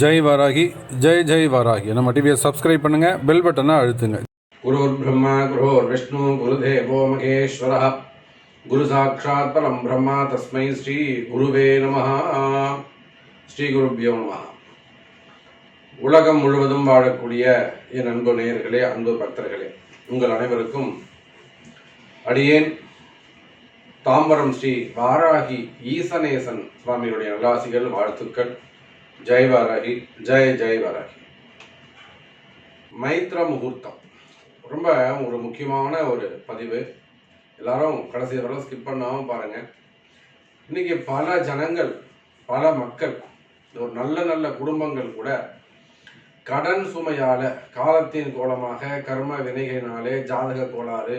ஜெய் வராகி ஜெய் ஜெய் வராகி. நம்ம டிவியை சப்ஸ்கிரைப் பண்ணுங்க பெல் பட்டனை அழுத்துங்க. குரு பிரம்மா குருர் விஷ்ணு குரு தேவோ மகேஸ்வர. குரு சாட்சாத் பரம் பிரம்மா தஸ்மை ஸ்ரீ குருவே நம ஸ்ரீ குருபியோ நம உலகம் முழுவதும் வாழக்கூடிய என் அன்பு நேயர்களே அன்பு பக்தர்களே உங்கள் அனைவருக்கும் அடியேன். தாம்பரம் ஸ்ரீ வாராகி ஈசநேசன் சுவாமியுடைய நல்லாசிகள் வாழ்த்துக்கள். ஜெய் வாராகி ஜெய் ஜெய் வாராகி மைத்ர முகூர்த்தம் ரொம்ப ஒரு முக்கியமான ஒரு பதிவு. எல்லாரும் கடைசி வரை ஸ்கிப் பண்ணாமல் பாருங்கள் இன்னைக்கு பல ஜனங்கள் பல மக்கள் ஒரு நல்ல நல்ல குடும்பங்கள் கூட கடன் சுமையால காலத்தின் கோலமாக கர்ம வினைகளினாலே ஜாதக கோளாறு.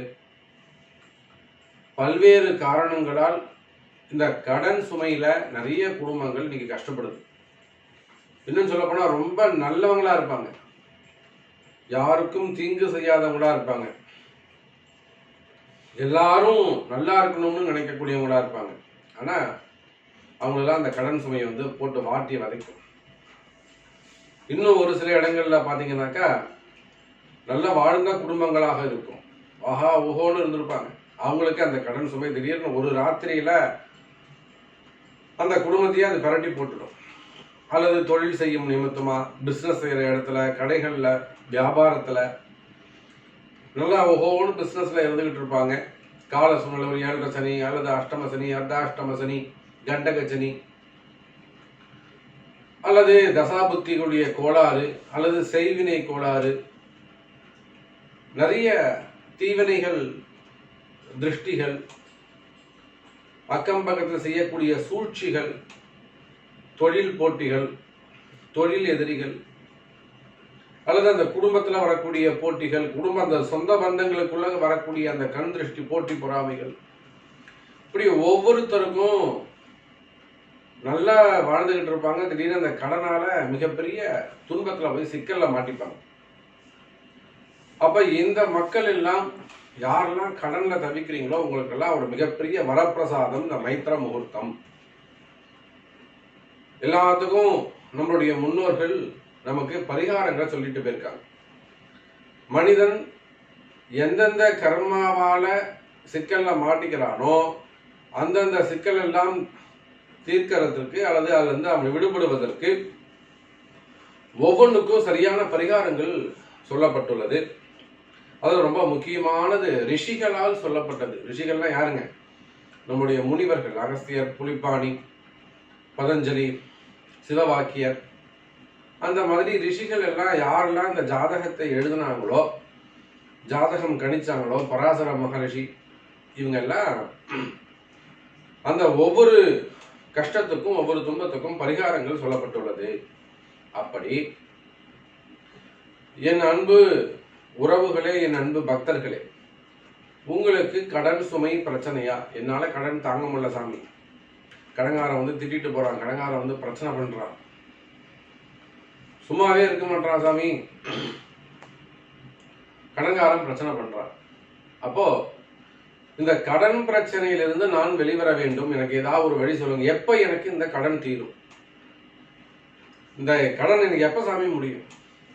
பல்வேறு காரணங்களால் இந்த கடன் சுமையில நிறைய குடும்பங்கள் இன்னைக்கு கஷ்டப்படுது. இன்னும் சொல்ல போனா ரொம்ப நல்லவங்களா இருப்பாங்க. யாருக்கும் தீங்கு செய்யாதவங்களா இருப்பாங்க. எல்லாரும் நல்லா இருக்கணும்னு நினைக்கக்கூடியவங்களா இருப்பாங்க. ஆனா அவங்களெல்லாம் அந்த கடன் சுமையை வந்து போட்டு வாட்டி வதைக்கும். இன்னும் ஒரு சில இடங்கள்ல பாத்தீங்கன்னாக்கா நல்லா வாழ்ந்த குடும்பங்களாக இருக்கும். ஆஹா ஓஹோன்னு இருந்திருப்பாங்க. அவங்களுக்கு அந்த கடன் சுமை திடீர்னு ஒரு ராத்திரியில அந்த குடும்பத்தையே அது பரட்டி போட்டுடும். அல்லது தொழில் செய்யும் நிமித்தமா பிஸ்னஸ் செய்கிற இடத்துல கடைகளில் வியாபாரத்தில் நல்லா ஒவ்வொரு பிஸ்னஸில் இருந்துக்கிட்டு இருப்பாங்க. கால சூழ்நிலை ஒரு ஏழரை சனி அல்லது அஷ்டம சனி அர்த்தாஷ்டம சனி கண்டக சனி அல்லது தசாபுத்திகளுடைய கோளாறு அல்லது செய்வினை கோளாறு. நிறைய தீவினைகள் திருஷ்டிகள் அக்கம் பக்கத்தில் செய்யக்கூடிய சூழ்ச்சிகள் தொழில் போட்டிகள் தொழில் எதிரிகள் அல்லது அந்த குடும்பத்தில் வரக்கூடிய போட்டிகள் குடும்ப அந்த சொந்த பந்தங்களுக்குள்ள வரக்கூடிய அந்த கண் திருஷ்டி போட்டி பொறாமைகள். இப்படி ஒவ்வொருத்தருக்கும் நல்லா வாழ்ந்துகிட்டு இருப்பாங்க. திடீர்னு அந்த கடனால மிகப்பெரிய துன்பத்தில் போய் சிக்கலில் மாட்டிப்பாங்க. அப்போ இந்த மக்கள் எல்லாம் யாரெல்லாம் கடனில் தவிக்கிறீங்களோ உங்களுக்கெல்லாம் ஒரு மிகப்பெரிய வரப்பிரசாதம் இந்த மைத்திர முகூர்த்தம். எல்லாத்துக்கும் நம்மளுடைய முன்னோர்கள் நமக்கு பரிகாரங்களை சொல்லிட்டு போயிருக்காங்க. மனிதன் எந்தெந்த கர்மாவால சிக்கல்ல மாட்டிக்கிறானோ அந்தந்த சிக்கல் எல்லாம் தீர்க்கறதுக்கு அல்லது அதுலேருந்து அவனை விடுபடுவதற்கு ஒவ்வொன்றுக்கும் சரியான பரிகாரங்கள் சொல்லப்பட்டுள்ளது. அது ரொம்ப முக்கியமானது. ரிஷிகளால் சொல்லப்பட்டது. ரிஷிகள்லாம் யாருங்க? நம்முடைய முனிவர்கள். அகஸ்தியர் புலிப்பாணி பதஞ்சலி சிவவாக்கியர். அந்த மாதிரி ரிஷிகள் எல்லாம் யாரெல்லாம் இந்த ஜாதகத்தை எழுதினாங்களோ ஜாதகம் கணிச்சாங்களோ பராசர மகரிஷி இவங்கெல்லாம் அந்த ஒவ்வொரு கஷ்டத்துக்கும் ஒவ்வொரு துன்பத்துக்கும் பரிகாரங்கள் சொல்லப்பட்டுள்ளது. அப்படி என் அன்பு உறவுகளே என் அன்பு பக்தர்களே உங்களுக்கு கடன் சுமை பிரச்சனையா? என்னால கடன் தாங்க முடியல சாமி. கடங்காரன் வந்து திட்டிட்டு போறான். கடங்காரன் வந்து பிரச்சனை பண்றான். சும்மாவே இருக்க மாட்டான் சாமி. கடங்காரன் பிரச்சனை பண்றான். அப்போ இந்த கடன் பிரச்சனையிலிருந்து நான் வெளிவர வேண்டும். எனக்கு ஏதாவது ஒரு வழி சொல்லுங்க. எப்ப எனக்கு இந்த கடன் தீரும்? இந்த கடன் எனக்கு எப்ப சாமி முடியும்?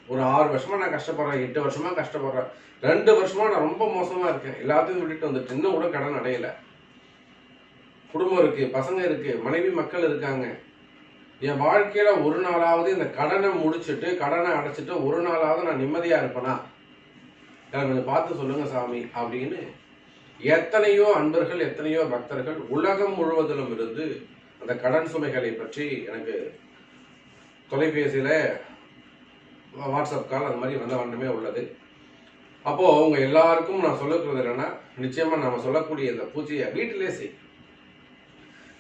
ஒரு ஆறு வருஷமா நான் கஷ்டப்படுறேன் எட்டு வருஷமா கஷ்டப்படுறேன். ரெண்டு வருஷமா நான் ரொம்ப மோசமா இருக்கேன். எல்லாத்தையும் விட்டுட்டு வந்துட்டு இன்னும் கூட கடன் அடையலை. குடும்பம் இருக்கு பசங்க இருக்கு மனைவி மக்கள் இருக்காங்க. என் வாழ்க்கையில ஒரு நாளாவது இந்த கடனை முடிச்சுட்டு கடனை அடைச்சிட்டு ஒரு நாளாவது நான் நிம்மதியா இருப்பேனா? எனக்கு கொஞ்சம் பார்த்து சொல்லுங்க சாமி அப்படின்னு எத்தனையோ அன்பர்கள் எத்தனையோ பக்தர்கள் உலகம் முழுவதிலும் இருந்து அந்த கடன் சுமைகளை பற்றி எனக்கு தொலைபேசியில வாட்ஸ்அப் கால் அந்த மாதிரி வந்த வண்ணமே உள்ளது. அப்போ உங்க எல்லாருக்கும் நான் சொல்லக்கிறது என்னன்னா நிச்சயமா நம்ம சொல்லக்கூடிய இந்த பூஜையை வீட்டிலே செய்.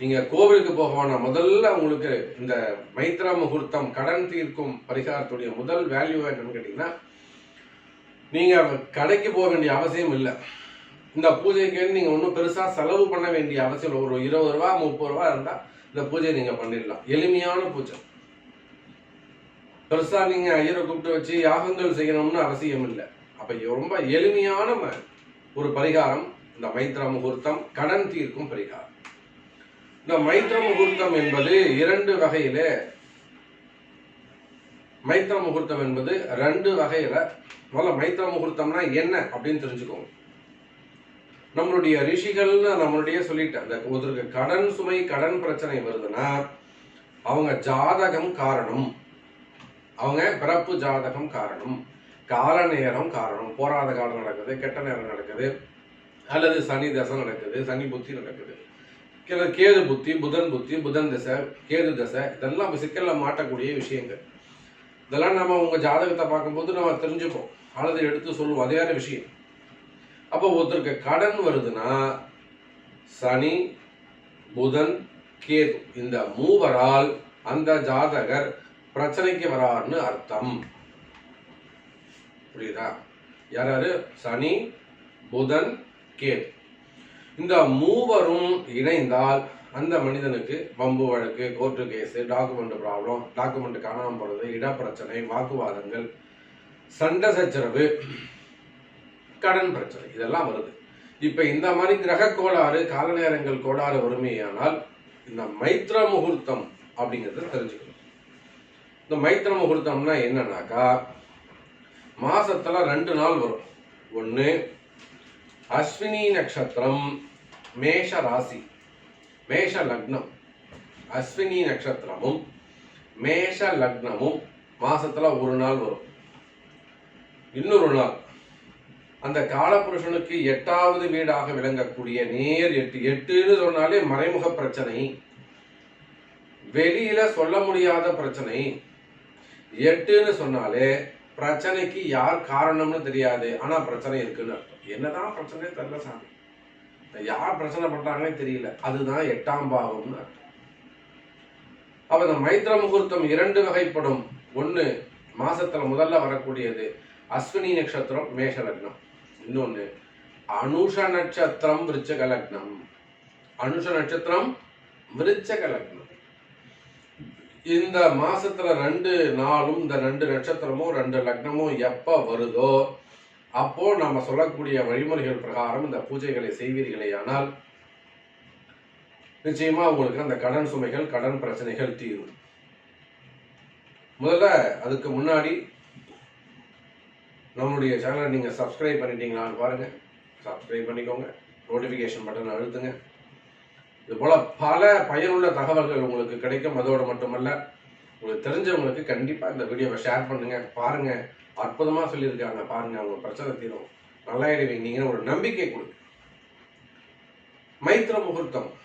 நீங்க கோவிலுக்கு போக வேணாம் முதல்ல உங்களுக்கு இந்த மைத்ரா முகூர்த்தம் கடன் தீர்க்கும் பரிகாரத்துடைய முதல் வேல்யூ என்னன்னு கேட்டீங்கன்னா நீங்க கடைக்கு போக வேண்டிய அவசியம் இல்லை. இந்த பூஜைக்கு நீங்க ஒன்றும் பெருசா செலவு பண்ண வேண்டிய அவசியம் இல்லை. ஒரு இருபது ரூபா முப்பது ரூபா இருந்தா இந்த பூஜையை நீங்க பண்ணிடலாம். எளிமையான பூஜை. பெருசா நீங்க ஐயரை கூப்பிட்டு வச்சு யாகங்கள் செய்யணும்னு அவசியம் இல்லை. அப்ப ரொம்ப எளிமையான ம- ஒரு பரிகாரம். இந்த மைத்ரா முகூர்த்தம் கடன் தீர்க்கும் பரிகாரம். இந்த மைத்ர முகூர்த்தம் என்பது இரண்டு வகையிலே. மைத்திர முகூர்த்தம் என்பது ரெண்டு வகையில முதல்ல மைத்திர முகூர்த்தம்னா என்ன அப்படின்னு தெரிஞ்சுக்கோங்க. நம்மளுடைய ரிஷிகள்னு நம்மளுடைய சொல்லிட்டேன் அந்த ஒருத்தருக்கு கடன் சுமை கடன் பிரச்சனை வருதுன்னா அவங்க ஜாதகம் காரணம். அவங்க பிறப்பு ஜாதகம் காரணம். கால நேரம் காரணம். போராத காலம் நடக்குது கெட்ட நேரம் நடக்குது அல்லது சனி தசை நடக்குது சனி புத்தி நடக்குது. கிள கேது புத்தி புதன் புத்தி புதன் தசை கேது தசை இதெல்லாம் சிக்கலில் மாட்டக்கூடிய விஷயங்கள். இதெல்லாம் நம்ம உங்கள் ஜாதகத்தை பார்க்கும்போது நம்ம தெரிஞ்சுப்போம். அல்லது எடுத்து சொல்லுவோம். அதே வேற விஷயம். அப்போ ஒருத்தருக்கு கடன் வருதுன்னா சனி புதன் கேது இந்த மூவரால் அந்த ஜாதகர் பிரச்சனைக்கு வராருன்னு அர்த்தம். புரியுதா? யார்? சனி புதன் கேது. இந்த மூவரும் இணைந்தால் அந்த மனிதனுக்கு பம்பு வழக்கு court case document problem document காணாமல் போறது இடப்பிரச்சனை வாக்குவாதங்கள் சண்டை சச்சரவு கடன் பிரச்சனை இதெல்லாம் வருது. இப்போ இந்த மாதிரி கிரக கோளாறு கால நேரங்கள் கோளாறு வறுமையானால் இந்த மைத்ர முகூர்த்தம் அப்படிங்கிறத தெரிஞ்சுக்கணும். இந்த மைத்ர முகூர்த்தம்னா என்னன்னாக்கா மாசத்துல ரெண்டு நாள் வரும். ஒன்று அஸ்வினி நட்சத்திரம் மேஷ ராசி மேஷ லக்னம் அஸ்வினி நட்சத்திரமும் மேஷ லக்னமும் மாசத்துல ஒரு நாள் வரும். இன்னொரு நாள். அந்த காலபுருஷனுக்கு எட்டாவது வீடாக விளங்கக்கூடிய நேர் எட்டு எட்டுன்னு சொன்னாலே மறைமுக பிரச்சனை. வெளியில சொல்ல முடியாத பிரச்சனை. எட்டுன்னு சொன்னாலே பிரச்சனைக்கு யார் காரணம்னு தெரியாது. ஆனா பிரச்சனை இருக்குன்னு அர்த்தம். என்னதான் பிரச்சனை தெரியல சாமி. யார் பிரச்சனை பண்றாங்கன்னே தெரியல. அதுதான் எட்டாம் பாவம்னு அர்த்தம். அப்ப இந்த மைத்ர முகூர்த்தம் இரண்டு வகைப்படும். ஒண்ணு மாசத்துல முதல்ல வரக்கூடியது அஸ்வினி நட்சத்திரம் மேஷ லக்னம். இன்னொன்னு அனுஷ நட்சத்திரம் விருச்சக லக்னம். அனுஷ நட்சத்திரம் விருச்சக லக்னம். இந்த மாசத்துல ரெண்டு நாளும் இந்த ரெண்டு நட்சத்திரமும் ரெண்டு லக்னமும் எப்ப வருதோ அப்போ நம்ம சொல்லக்கூடிய வழிமுறைகள் பிரகாரம் இந்த பூஜைகளை செய்வீர்களே ஆனால் நிச்சயமா உங்களுக்கு அந்த கடன் சுமைகள் கடன் பிரச்சனைகள் தீரும். முதல்ல அதுக்கு முன்னாடி நம்மளுடைய சேனலை நீங்க சப்ஸ்கிரைப் பண்ணிட்டீங்களான்னு பாருங்க. சப்ஸ்கிரைப் பண்ணிக்கோங்க. நோட்டிஃபிகேஷன் பட்டன் அழுத்துங்க. இது போல பல பயனுள்ள தகவல்கள் உங்களுக்கு கிடைக்கும். அதோடு மட்டுமல்ல உங்களுக்கு தெரிஞ்சவங்களுக்கு கண்டிப்பாக இந்த வீடியோவை ஷேர் பண்ணுங்க பாருங்கள் அற்புதமா சொல்லியிருக்காங்க. பாருங்க அவங்க பிரச்சனை தீரும். நல்லாயிடுவீங்க நீங்க ஒரு நம்பிக்கை கொடுங்க. மைத்திர முகூர்த்தம்.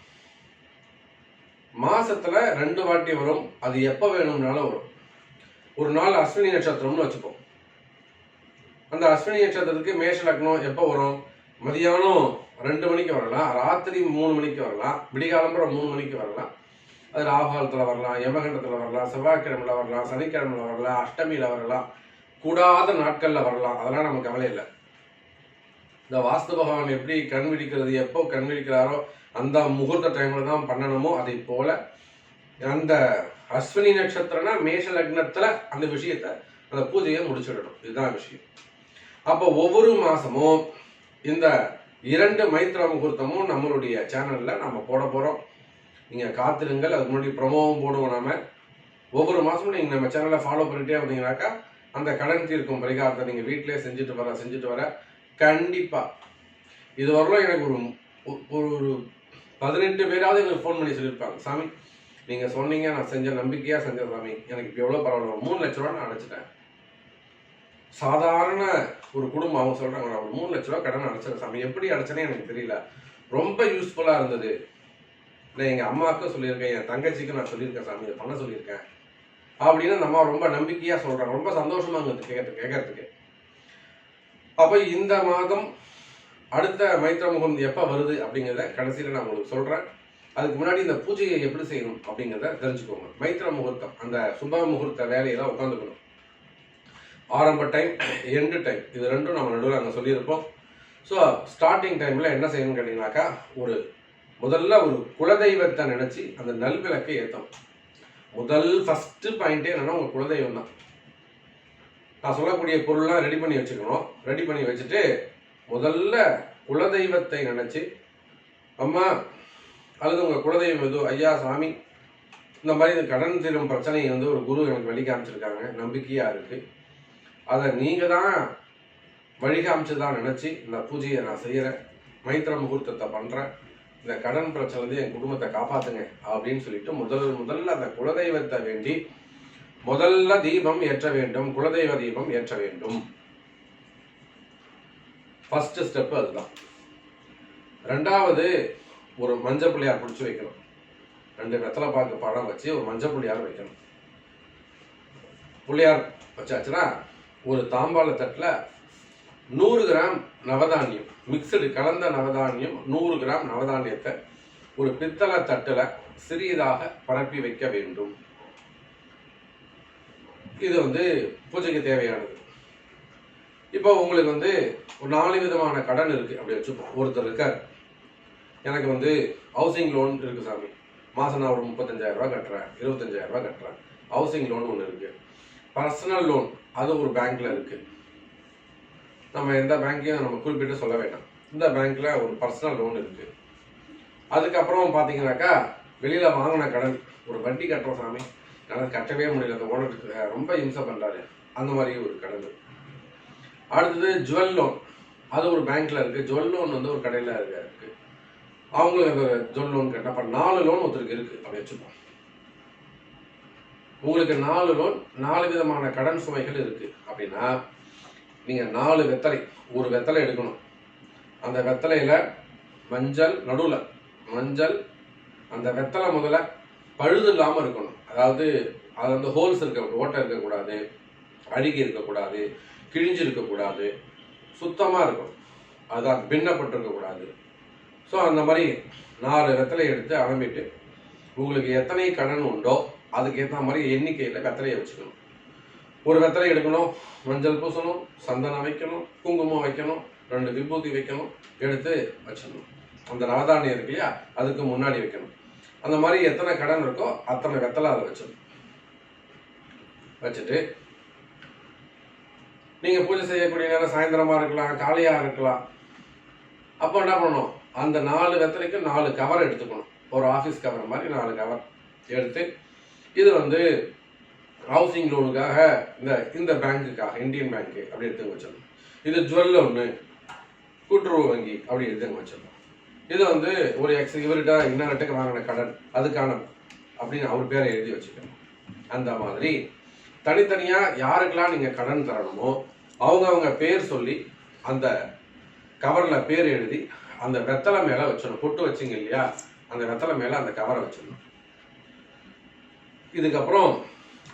மாசத்துல ரெண்டு வாட்டி வரும். அது எப்ப வேணும்னாலும் வரும். ஒரு நாள் அஸ்வினி நட்சத்திரம்னு வச்சுப்போம். அந்த அஸ்வினி நட்சத்திரத்துக்கு மேஷ லக்னம் எப்போ வரும்? மதியானம் ரெண்டு மணிக்கு வரலாம். ராத்திரி மூணு மணிக்கு வரலாம். விடிகாலம்புற மூணு மணிக்கு வரலாம். அது ராகாலத்தில் வரலாம் யமகண்டத்தில் வரலாம் செவ்வாய்க்கிழமையில வரலாம் சனிக்கிழமையில வரலாம் அஷ்டமியில வரலாம். கூடாத நாட்கள்ல வரலாம். அதெல்லாம் நமக்கு கவலை இல்லை. இந்த வாஸ்து பகவான் எப்படி கண் விழிக்கிறது எப்போ கண் விழிக்கிறாரோ அந்த முகூர்த்த டைம்ல தான் பண்ணணுமோ அதை போல அந்த அஸ்வினி நட்சத்திரம்னா மேஷ லக்னத்துல அந்த விஷயத்த அந்த பூஜையை முடிச்சுடணும். இதுதான் விஷயம். அப்போ ஒவ்வொரு மாசமும் இந்த இரண்டு மைத்ர முகூர்த்தமும் நம்மளுடைய சேனல்ல நம்ம போட போறோம். நீங்க காத்திருங்கள். அதுக்கு முன்னாடி ப்ரொமோவும் போடுவோம் நாம. ஒவ்வொரு மாசமும் நீங்க நம்ம சேனலை ஃபாலோ பண்ணிட்டே வந்தீங்கன்னாக்கா அந்த கடன் தீர்க்கும் பரிகாரத்தை நீங்கள் வீட்டிலே செஞ்சுட்டு வர செஞ்சுட்டு வர கண்டிப்பாக இது வரலாம் எனக்கு ஒரு ஒரு ஒரு பதினெட்டு பேராவது எனக்கு ஃபோன் பண்ணி சொல்லியிருப்பாங்க. சாமி நீங்கள் சொன்னீங்க நான் செஞ்ச நம்பிக்கையாக செஞ்ச சாமி. எனக்கு இப்போ எவ்வளோ பரவாயில்ல. ஒரு மூணு லட்ச ரூபா நான் அடைச்சிட்டேன். சாதாரண ஒரு குடும்பம் அவங்க சொல்கிறாங்க நான் ஒரு மூணு லட்ச ரூபா கடன் அடைச்சிட்டேன் சாமி. எப்படி அடைச்சேனே எனக்கு தெரியல. ரொம்ப யூஸ்ஃபுல்லாக இருந்தது. நான் எங்கள் அம்மாவுக்கும் சொல்லியிருக்கேன் என் தங்கச்சிக்கும் நான் சொல்லியிருக்கேன் சாமி. இதை பண்ண சொல்லியிருக்கேன். அப்படின்னு நம்ம ரொம்ப நம்பிக்கையா சொல்றாங்க. ரொம்ப சந்தோஷமா இருந்தது கேட்கறது கேட்கறதுக்கு அப்ப இந்த மாதம் அடுத்த மைத்திர முகம் எப்ப வருது அப்படிங்கிறத கடைசியில நான் உங்களுக்கு சொல்றேன். அதுக்கு முன்னாடி இந்த பூஜையை எப்படி செய்யணும் அப்படிங்கிறத தெரிஞ்சுக்கோங்க. மைத்திர முகூர்த்தம் அந்த சுப முகூர்த்த வேலையெல்லாம் உட்காந்துக்கணும் ஆரம்ப டைம் எண்டு டைம் இது ரெண்டும் நம்ம நடுவில் அங்கே சொல்லியிருப்போம். ஸோ ஸ்டார்டிங் டைமில் என்ன செய்யணும்னு கேட்டிங்கனாக்கா ஒரு முதல்ல ஒரு குலதெய்வத்தை நினச்சி அந்த நல்விளக்கை ஏற்றணும் முதல் ஃபஸ்ட்டு பாயிண்டே என்னன்னா உங்கள் குலதெய்வம் தான். நான் சொல்லக்கூடிய பொருள்லாம் ரெடி பண்ணி வச்சுக்கணும் ரெடி பண்ணி வச்சுட்டு முதல்ல குலதெய்வத்தை நினச்சி அம்மா அல்லது உங்கள் குலதெய்வம் எதுவும் ஐயா சாமி இந்த மாதிரி இந்த கடன் தீரும் பிரச்சனையை வந்து ஒரு குரு எனக்கு வழி காமிச்சிருக்காங்க நம்பிக்கையாக இருக்குது அதை நீங்கள் தான் வழி காமிச்சு தான் நினச்சி இந்த பூஜையை நான் செய்கிறேன் மைத்திர முகூர்த்தத்தை பண்ணுறேன் இந்த கடன் பிரச்சனை வந்து என் குடும்பத்தை காப்பாத்துங்க அப்படின்னு சொல்லிட்டு முதல் முதல்ல அந்த குலதெய்வத்தை வேண்டி முதல்ல தீபம் ஏற்ற வேண்டும் குலதெய்வ தீபம் ஏற்ற வேண்டும். ஃபர்ஸ்ட் ஸ்டெப் அதுதான். ரெண்டாவது ஒரு மஞ்சள் பிள்ளையார் பிடிச்சி வைக்கணும். ரெண்டு வெத்தலை பாக்கு பழம் வச்சு ஒரு மஞ்சள் பிள்ளையார் வைக்கணும். பிள்ளையார் வச்சாச்சுன்னா ஒரு தாம்பாள தட்டில் நூறு கிராம் நவதானியம். மிக்சடு கலந்த நவதானியம் நூறு கிராம் நவதானியத்தை ஒரு பித்தளை தட்டில் சிறியதாக பரப்பி வைக்க வேண்டும். இது வந்து பூஜைக்கு தேவையானது. இப்போ உங்களுக்கு வந்து ஒரு நாலு விதமான கடன் இருக்குது அப்படி வச்சுப்போம். ஒருத்தர் இருக்கார். எனக்கு வந்து ஹவுசிங் லோன் இருக்குது சாமி. மாதம் நான் ஒரு முப்பத்தஞ்சாயிரம் கட்டுறேன் இருபத்தஞ்சாயிரரூபா கட்டுறேன். ஹவுசிங் லோன் ஒன்று இருக்குது பர்சனல் லோன் அது ஒரு பேங்க்கில் இருக்குது நம்ம எந்த பேங்க்கையும் நம்ம குறிப்பிட்டு சொல்ல வேண்டாம். இந்த பேங்க்ல ஒரு பர்சனல் லோன் இருக்கு. அதுக்கப்புறம் பார்த்தீங்கன்னாக்கா வெளியில வாங்கின கடன் ஒரு வட்டி கட்டுறோம் சாமி கடன் கட்டவே முடியல. அந்த ஓனருக்கு ரொம்ப இம்சை பண்ணுறாரு அந்த மாதிரி ஒரு கடன். அடுத்தது ஜுவல் லோன் அது ஒரு பேங்க்ல இருக்கு. ஜுவல் லோன் வந்து ஒரு கடையில் இருக்கு. அவங்களுக்கு ஜுவல் லோன் கட்டினா அப்போ நாலு லோன் ஒருத்தருக்கு இருக்கு. அப்படி வச்சுப்போம். உங்களுக்கு நாலு லோன் நாலு விதமான கடன் சுமைகள் இருக்கு. அப்படின்னா நீங்கள் நாலு வெத்தலை ஒரு வெத்தலை எடுக்கணும். அந்த வெத்தலையில் மஞ்சள் நடுவில் மஞ்சள் அந்த வெத்தலை முதல்ல பழுது இல்லாமல் இருக்கணும். அதாவது அது வந்து ஹோல்ஸ் இருக்க ஓட்டை இருக்கக்கூடாது அழுகி இருக்கக்கூடாது கிழிஞ்சு இருக்கக்கூடாது சுத்தமாக இருக்கணும். அதான் பின்னப்பட்டிருக்கக்கூடாது ஸோ அந்த மாதிரி நாலு வெத்தலை எடுத்து அலம்பிட்டு உங்களுக்கு எத்தனை கடன் உண்டோ அதுக்கு ஏற்ற மாதிரி எண்ணிக்கையில் வெத்தலையை வச்சுக்கணும். ஒரு வெத்தலை எடுக்கணும் மஞ்சள் பூசணும் சந்தனம் வைக்கணும் குங்குமம் வைக்கணும் ரெண்டு விபூதி வைக்கணும் எடுத்து வச்சிடணும். அந்த நவதானியம் இருக்கு இல்லையா? அதுக்கு முன்னாடி வைக்கணும். அந்த மாதிரி எத்தனை கடன் இருக்கோ அத்தனை வெத்தலை அதை வச்சிடணும். வச்சுட்டு நீங்க பூஜை செய்யக்கூடிய நேரம் சாயந்தரமா இருக்கலாம் காலையாக இருக்கலாம். அப்போ என்ன பண்ணணும்? அந்த நாலு வெத்தலைக்கு நாலு கவர் எடுத்துக்கணும். ஒரு ஆஃபீஸ் கவர் மாதிரி நாலு கவர் எடுத்து இது வந்து ஹவுசிங் லோனுக்காக இந்த இந்த பேங்க்குக்காக இந்தியன் பேங்க்கு அப்படி எடுத்து வச்சிடணும் இது ஜுவல் லோனு கூட்டுறவு வங்கி அப்படி எடுத்து வச்சிடணும் இது வந்து ஒரு எக்ஸ் இவர்கிட்ட இன்னத்துக்கு வாங்கின கடன் அதுக்கான அப்படின்னு அவர் பேரை எழுதி வச்சுக்கணும். அந்த மாதிரி தனித்தனியாக யாருக்கெல்லாம் நீங்கள் கடன் தரணுமோ அவங்க அவங்க பேர் சொல்லி அந்த கவரில் பேர் எழுதி அந்த வெத்தலை மேலே வச்சிடணும். பொட்டு வச்சிங்க இல்லையா? அந்த வெத்தலை மேலே அந்த கவரை வச்சிடணும். இதுக்கப்புறம்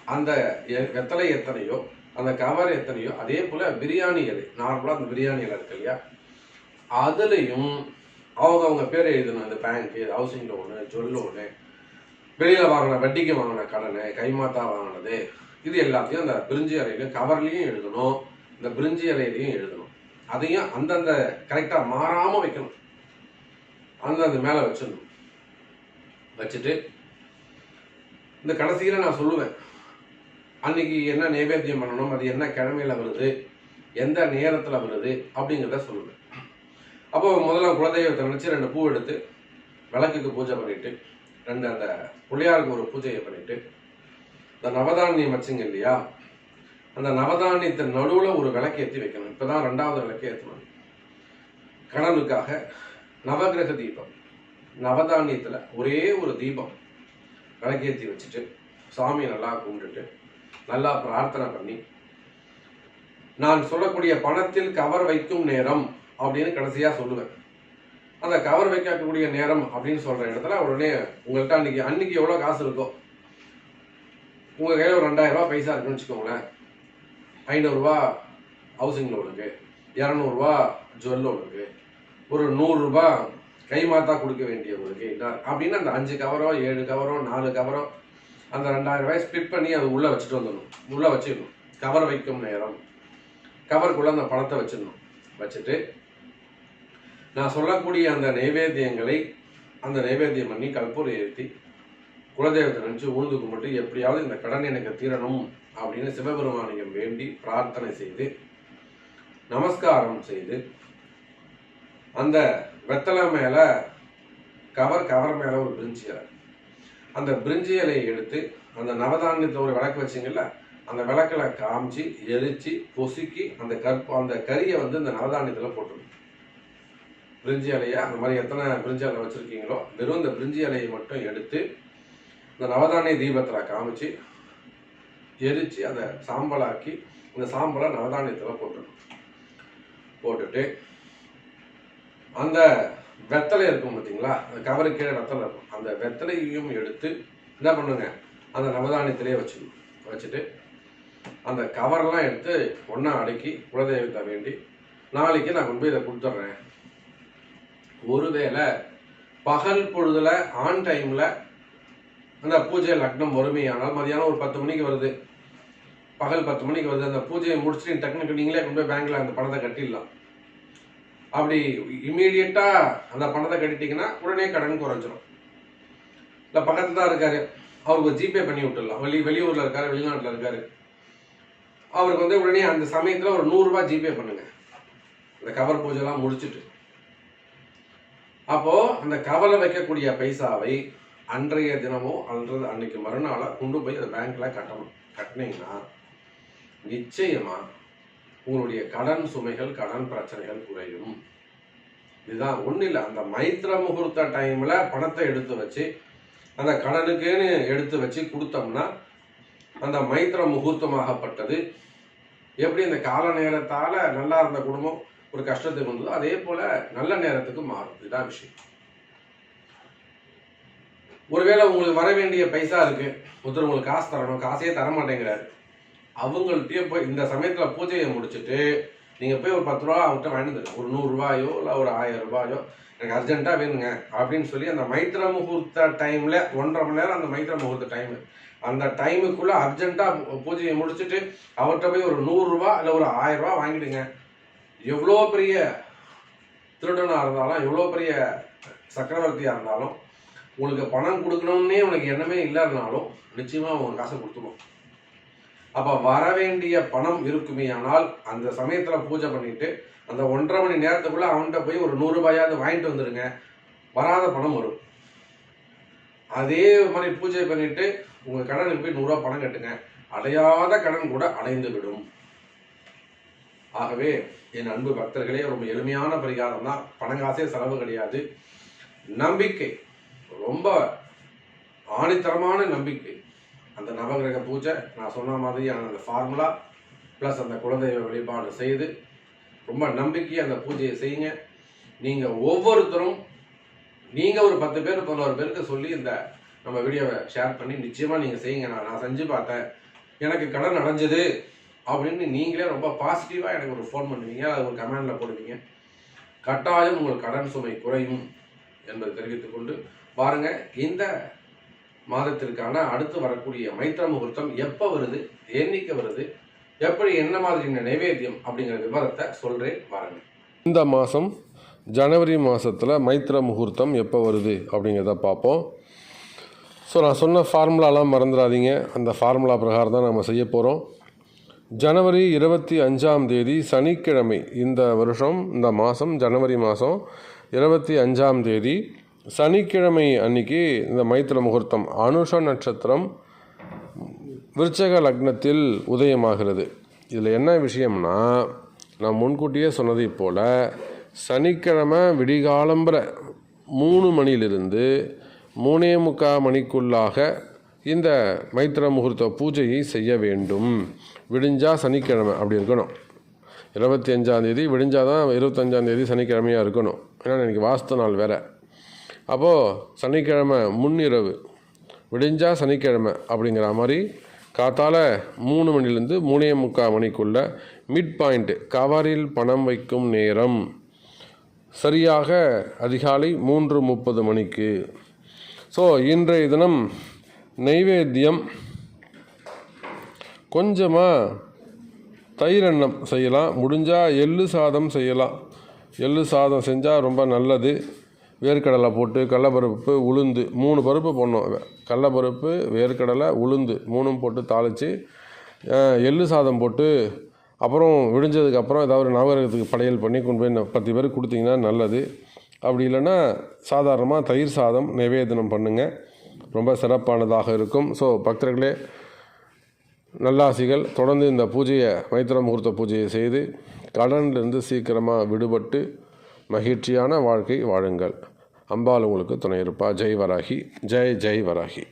அந்த எ- வெத்தலை எத்தனையோ அந்த கவர் எத்தனையோ அதே போல பிரியாணி இலை நார்மலா அந்த பிரியாணி இலை இருக்கு இல்லையா? அதுலயும் அவங்க அவங்க பேர் எழுதணும் இந்த பேங்க் ஹவுசிங் லோனு ஜொல் லோனு வெளியில வாங்கின வட்டிக்கு வாங்கின கடனை கைமாத்தா வாங்கினது இது எல்லாத்தையும் அந்த பிரிஞ்சி அறையிலையும் கவர்லையும் எழுதணும் இந்த பிரிஞ்சி அறையிலையும் எழுதணும். அதையும் அந்தந்த கரெக்டா மாறாம வைக்கணும். அந்தந்த மேல வச்சிடணும். வச்சுட்டு இந்த கடைசியில நான் சொல்லுவேன். அன்னைக்கு என்ன நைவேத்தியம் பண்ணணும் அது என்ன கிழமையில வருது எந்த நேரத்துல வருது அப்படிங்கிறத சொல்லுவேன் அப்போ முதல்ல குலதெய்வத்தை நினச்சி ரெண்டு பூ எடுத்து விளக்குக்கு பூஜை பண்ணிட்டு ரெண்டு அந்த பிள்ளையாருக்கு ஒரு பூஜையை பண்ணிட்டு இந்த நவதானியம் வச்சுங்க இல்லையா அந்த நவதானியத்தின் நடுவில் ஒரு விளக்கு ஏற்றி வைக்கணும். இப்பதான் ரெண்டாவது விளக்கு ஏற்றணும் கணலுக்காக நவகிரக தீபம். நவதானியத்தில் ஒரே ஒரு தீபம் விளக்கேற்றி வச்சுட்டு சாமியை நல்லா கும்பிட்டுட்டு நல்லா பிரார்த்தனை பண்ணி நான் சொல்லக்கூடிய பணத்தில் கவர் வைக்கும் நேரம் அப்படின்னு கடைசியாக சொல்லுவேன். அந்த கவர் வைக்கக்கூடிய நேரம் அப்படின்னு சொல்கிற இடத்துல உடனே உங்கள்கிட்ட அன்னைக்கு அன்னைக்கு எவ்வளோ காசு இருக்கோ உங்கள் கையில் ஒரு ரெண்டாயிரரூபா பைசா இருக்குன்னு வச்சுக்கோங்களேன். ஐநூறுரூவா ஹவுசிங் லோனுக்கு இரநூறுவா ஜுவல் லோனுக்கு ஒரு நூறுரூபா கைமாத்தா கொடுக்க வேண்டியவங்களுக்கு என்ன அப்படின்னு அந்த அஞ்சு கவரோ ஏழு கவரோ நாலு கவரோ அந்த ரெண்டாயிரம் ரூபாய் ஸ்பிட் பண்ணி அது உள்ளே வச்சுட்டு வந்துடணும். உள்ளே வச்சிடணும். கவர் வைக்கும் நேரம். கவருக்குள்ளே அந்த பணத்தை வச்சிடணும். வச்சுட்டு நான் சொல்லக்கூடிய அந்த நைவேத்தியங்களை அந்த நைவேத்தியம் பண்ணி கற்பூரம் ஏற்றி குலதெய்வத்தை நினச்சி உழுந்து கும்பிட்டு எப்படியாவது இந்த கடன் எனக்கு தீரணும் அப்படின்னு சிவபெருமானியம் வேண்டி பிரார்த்தனை செய்து நமஸ்காரம் செய்து அந்த வெத்தலை மேலே கவர் கவர் மேலே ஒரு பிரிஞ்சியார் அந்த பிரிஞ்சி இலையை எடுத்து அந்த நவதானியத்தை ஒரு விளக்கு வச்சிங்கல்ல அந்த விளக்கில் காமிச்சு எரிச்சு பொசுக்கி அந்த கற்பு அந்த கறியை வந்து இந்த நவதானியத்தில் போட்டுருணும் பிரிஞ்சி இலையை அந்த மாதிரி எத்தனை பிரிஞ்சி இலை வச்சுருக்கீங்களோ வெறும் இந்த பிரிஞ்சி இலையை மட்டும் எடுத்து இந்த நவதானிய தீபத்தில் காமிச்சு எரிச்சு அதை சாம்பலாக்கி இந்த சாம்பலை நவதானியத்தில் போட்டுடணும் போட்டுட்டு அந்த வெத்தலை இருக்கும் பார்த்தீங்களா அந்த கவரு கீழே வெத்தலை இருக்கும். அந்த வெத்தலையையும் எடுத்து என்ன பண்ணுங்க? அந்த நவதானியத்திலே வச்சுக்கணும். வச்சுட்டு அந்த கவரெல்லாம் எடுத்து ஒன்றா அடுக்கி குலதெய்வத்தை வேண்டி நாளைக்கு நான் கொண்டு போய் இதை கொடுத்துட்றேன். ஒருவேளை பகல் பொழுதுல ஆன் டைம்ல அந்த பூஜை லக்னம் வறுமையானால் மதியானம் ஒரு பத்து மணிக்கு வருது. பகல் பத்து மணிக்கு வருது. அந்த பூஜையை முடிச்சுட்டு டக்குனு நீங்களே கொண்டு போய் பேங்க்ல அந்த பணத்தை கட்டிடலாம். அப்படி இம்மீடியட்டா அந்த பணத்தை கட்டிட்டீங்கன்னா உடனே கடன் குறைஞ்சிரும். இல்லை பக்கத்துல தான் இருக்காரு. அவருக்கு ஜிபே பண்ணி விட்டுடலாம். வெளி வெளியூர்ல இருக்காரு வெளிநாட்டுல இருக்காரு. அவருக்கு வந்து உடனே அந்த சமயத்துல ஒரு நூறு ரூபாய் ஜிபே பண்ணுங்க. இந்த கவர் பூஜைலாம் முடிச்சிட்டு. அப்போ அந்த கவலை வைக்கக்கூடிய பைசாவை அன்றைய தினமோ அல்லது அன்னைக்கு மறுநாளாக கொண்டு போய் அந்த பேங்க்ல கட்டணும். கட்டினீங்கன்னா நிச்சயமா உங்களுடைய கடன் சுமைகள் கடன் பிரச்சனைகள் குறையும். இதுதான் ஒன்றும் இல்லை அந்த மைத்திர முகூர்த்த டைமில் பணத்தை எடுத்து வச்சு அந்த கடனுக்குன்னு எடுத்து வச்சு கொடுத்தோம்னா அந்த மைத்திர முகூர்த்தமாகப்பட்டது. எப்படி இந்த கால நேரத்தால் நல்லா இருந்த குடும்பம் ஒரு கஷ்டத்துக்கு வந்ததோ அதே போல் நல்ல நேரத்துக்கு மாறும். இதுதான் விஷயம். ஒருவேளை உங்களுக்கு வர வேண்டிய பைசா இருக்கு. ஒருத்தர் உங்களுக்கு காசு தரணும். காசே தர மாட்டேங்கிறாரு அவங்கள்ட்டயே போய் இந்த சமயத்துல பூஜையை முடிச்சுட்டு நீங்க போய் ஒரு பத்து ரூபா அவர்கிட்ட வாங்கிட்டு ஒரு நூறு ரூபாயோ இல்லை ஒரு ஆயிரம் ரூபாயோ எனக்கு அர்ஜென்ட்டா வேணுங்க அப்படின்னு சொல்லி அந்த மைத்திர முகூர்த்த டைம்ல ஒன்றரை மணி நேரம் அந்த மைத்திர முகூர்த்த டைம். அந்த டைமுக்குள்ள அர்ஜென்ட்டா பூஜையை முடிச்சுட்டு அவர்கிட்ட போய் ஒரு நூறு இல்லை ஒரு ஆயிரம் ரூபாய் வாங்கிடுங்க. எவ்வளோ பெரிய திருடனா இருந்தாலும் எவ்வளோ பெரிய சக்கரவர்த்தியா இருந்தாலும் உங்களுக்கு பணம் கொடுக்கணும்னே உனக்கு எண்ணமே இல்லைனாலும் நிச்சயமா அவங்க காசை கொடுத்துருவோம். அப்போ வர வேண்டிய பணம் இருக்குமே ஆனால் அந்த சமயத்தில் பூஜை பண்ணிட்டு அந்த ஒன்றரை மணி நேரத்துக்குள்ள அவன்கிட்ட போய் ஒரு நூறுரூபாயாவது வாங்கிட்டு வந்துருங்க. வராத பணம் வரும். அதே மாதிரி பூஜை பண்ணிட்டு உங்க கடனுக்கு போய் நூறுரூவா பணம் கட்டுங்க. அடையாத கடன் கூட அடைந்து விடும் ஆகவே என் அன்பு பக்தர்களே ரொம்ப எளிமையான பரிகாரம் தான். பணங்காசே செலவு கிடையாது. நம்பிக்கை. ரொம்ப ஆணித்தரமான நம்பிக்கை. அந்த நவகிரக பூஜை நான் சொன்ன மாதிரி அந்த ஃபார்முலா ப்ளஸ் அந்த குலதெய்வ வழிபாடு செய்து ரொம்ப நம்பிக்கையாக அந்த பூஜையை செய்யுங்க. நீங்கள் ஒவ்வொருத்தரும் நீங்கள் ஒரு பத்து பேர் பதினோரு பேருக்கு சொல்லி இந்த நம்ம வீடியோவை ஷேர் பண்ணி நிச்சயமாக நீங்கள் செய்யுங்க. நான் நான் செஞ்சு பார்த்தேன். எனக்கு கடன் அடைஞ்சது அப்படின்னு நீங்களே ரொம்ப பாசிட்டிவாக எனக்கு ஒரு ஃபோன் பண்ணுவீங்க. அது ஒரு கமெண்டில் போடுவீங்க. கட்டாயம் உங்கள் கடன் சுமை குறையும் என்பதை தெரிவித்துக்கொண்டு பாருங்கள் இந்த மாதத்திற்கான அடுத்து வரக்கூடிய மைத்திர முகூர்த்தம் எப்போ வருது என்னைக்கு வருது எப்படி என்ன மாதிரியான நைவேத்தியம் அப்படிங்கிற விவரத்தை சொல்கிறேன் வாருங்க. இந்த மாதம் ஜனவரி மாதத்தில் மைத்திர முகூர்த்தம் எப்போ வருது அப்படிங்கிறத பார்ப்போம். ஸோ நான் சொன்ன ஃபார்முலாலாம் மறந்துடாதீங்க. அந்த ஃபார்முலா பிரகாரம் தான் நம்ம செய்ய போகிறோம் ஜனவரி இருபத்தி அஞ்சாம் தேதி சனிக்கிழமை இந்த வருஷம் இந்த மாதம் ஜனவரி மாதம் இருபத்தி அஞ்சாம் தேதி சனிக்கிழமை அன்னைக்கு இந்த மைத்திர முகூர்த்தம் அனுஷ நட்சத்திரம் விருச்சக லக்னத்தில் உதயமாகிறது. இதில் என்ன விஷயம்னா நான் முன்கூட்டியே சொன்னதைப் போல் சனிக்கிழமை விடிகாலம்பர மூணு மணியிலிருந்து மூணே முக்கால் மணிக்குள்ளாக இந்த மைத்திர முகூர்த்த பூஜையை செய்ய வேண்டும். விடிஞ்சால் சனிக்கிழமை அப்படி இருக்கணும். இருபத்தி அஞ்சாந்தேதி விடிஞ்சால் தான் இருபத்தஞ்சாந்தேதி சனிக்கிழமையாக இருக்கணும். ஏன்னா எனக்கு வாஸ்து நாள் வேறு. அப்போது சனிக்கிழமை முன்னிரவு. விடிஞ்சா சனிக்கிழமை அப்படிங்கிற மாதிரி காத்தால மூணு மணிலேருந்து மூணே முக்கால் மணிக்குள்ள மிட் பாயிண்ட்டு கவரில் பணம் வைக்கும் நேரம். சரியாக அதிகாலை மூன்று முப்பது மணிக்கு. ஸோ இன்றைய தினம் நைவேத்தியம். கொஞ்சமாக தயிர் எண்ணம் செய்யலாம். முடிஞ்சால் எள்ளு சாதம் செய்யலாம். எள்ளு சாதம் செஞ்சால் ரொம்ப நல்லது. வேர்க்கடலை போட்டு கடலப்பருப்பு உளுந்து மூணு பருப்பு போடணும். கடலப்பருப்பு வேர்க்கடலை உளுந்து மூணும் போட்டு தாளித்து எள்ளு சாதம் போட்டு அப்புறம் விடிஞ்சதுக்கப்புறம் ஏதாவது ஒரு நவகிரகத்துக்கு படையல் பண்ணி கொண்டு போய் பத்து பேருக்கு கொடுத்தீங்கன்னா நல்லது. அப்படி இல்லைன்னா சாதாரணமாக தயிர் சாதம் நிவேதனம் பண்ணுங்கள் ரொம்ப சிறப்பானதாக இருக்கும். ஸோ பக்தர்களே நல்லாசிகள் தொடர்ந்து இந்த பூஜையை மைத்திர முகூர்த்த பூஜையை செய்து கடன்லேருந்து சீக்கிரமாக விடுபட்டு மகிழ்ச்சியான வாழ்க்கை வாழுங்கள். அம்பாள் உங்களுக்கு துணை இருப்பா ஜெய் வராகி ஜெய் ஜெய் வராகி